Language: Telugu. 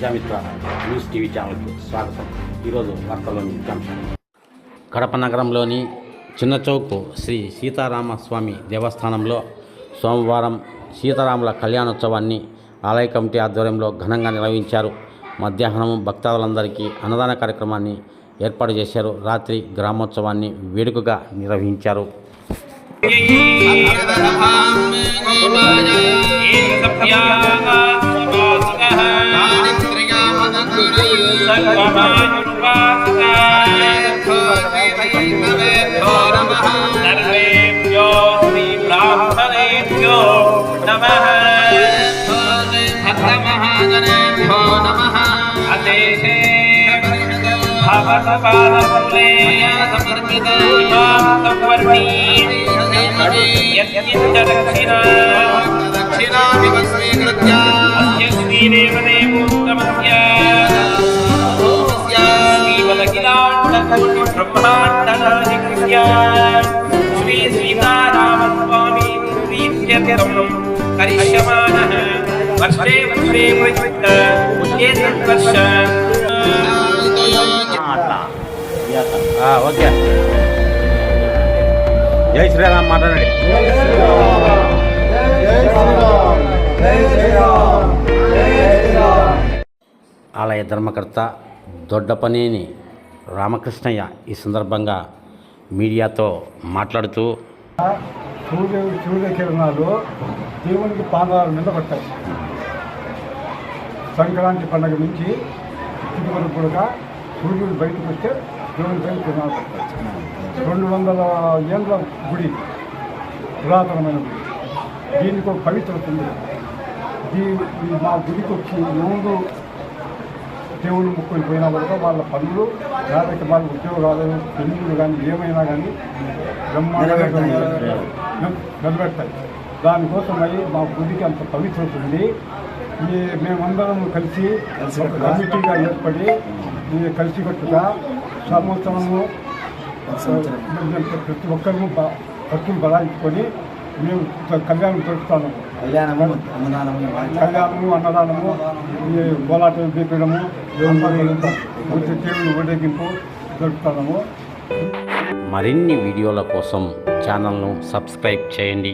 ప్రజామిత్ర న్యూస్ టీవీ ఛానల్కి స్వాగతం. ఈరోజు వార్తల్లోని ముఖ్యాంశాలు కడప నగరంలోని చిన్నచౌకు శ్రీ సీతారామస్వామి దేవస్థానంలో సోమవారం సీతారాముల కళ్యాణోత్సవాన్ని ఆలయ కమిటీ ఆధ్వర్యంలో ఘనంగా నిర్వహించారు. మధ్యాహ్నం భక్తాదులందరికీ అన్నదాన కార్యక్రమాన్ని ఏర్పాటు చేశారు. రాత్రి గ్రామోత్సవాన్ని వేడుకగా నిర్వహించారు. सर्वेभ्यो श्रीब्राह्मणेभ्यो नमः भक्तमहाजनेभ्यो नमः अदेशे समर्पित इमां दक्षिणा दक्षिणामिव स्वीकृत्य श्रीवलकिलाण्डकोटिब्रह्माण्डनायकस्य श्री सीतारामस्वामी प्रीत्यर्थं करिष्यमाणः वर्षे वर्षे प्रयुक्त एतद्वर्ष అట్లా ఓకే జై శ్రీరామ్ మాట్లాడండి ఆలయ ధర్మకర్త దొడ్డపనేని రామకృష్ణయ్య ఈ సందర్భంగా మీడియాతో మాట్లాడుతూ సూర్య సూర్యకిరణాలు దేవునికి పాదాల మీద పడతాయి సంక్రాంతి పండుగ నుంచి ఇప్పటి వరకు కూడా సూర్యుడు బయటకు వస్తే దేవుని పైన కిరణాలు పడతాయి రెండు వందల ఏళ్ళ గుడి పురాతనమైన గుడి. దీనికి ఒక పవిత్రత ఉంది. దీ మా గుడికి వచ్చి ఎవరు దేవుని ముక్కుని పోయినా కూడా వాళ్ళ పనులు లేకపోతే వాళ్ళ ఉద్యోగాలు పెళ్ళిళ్ళు కానీ ఏమైనా కానీ నిలబెడతాయి దానికోసం అయి మా గుడికి అంత పవిత్రత ఉంది. ఈ మేమందరం కలిసి కమిటీగా ఏర్పడి ఈ కలిసికట్టుగా సంవత్సరము ప్రతి ఒక్కరు బ- భక్తులు బలాయించుకొని మేము కళ్యాణం జరుపుతాము. కళ్యాణము అన్నదానము కళ్యాణము అన్నదానము ఈ కోలాటం పీకడము దేవుని ఊరేగింపు జరుపుతాము. మరిన్ని వీడియోల కోసం ఛానల్ను సబ్స్క్రైబ్ చేయండి.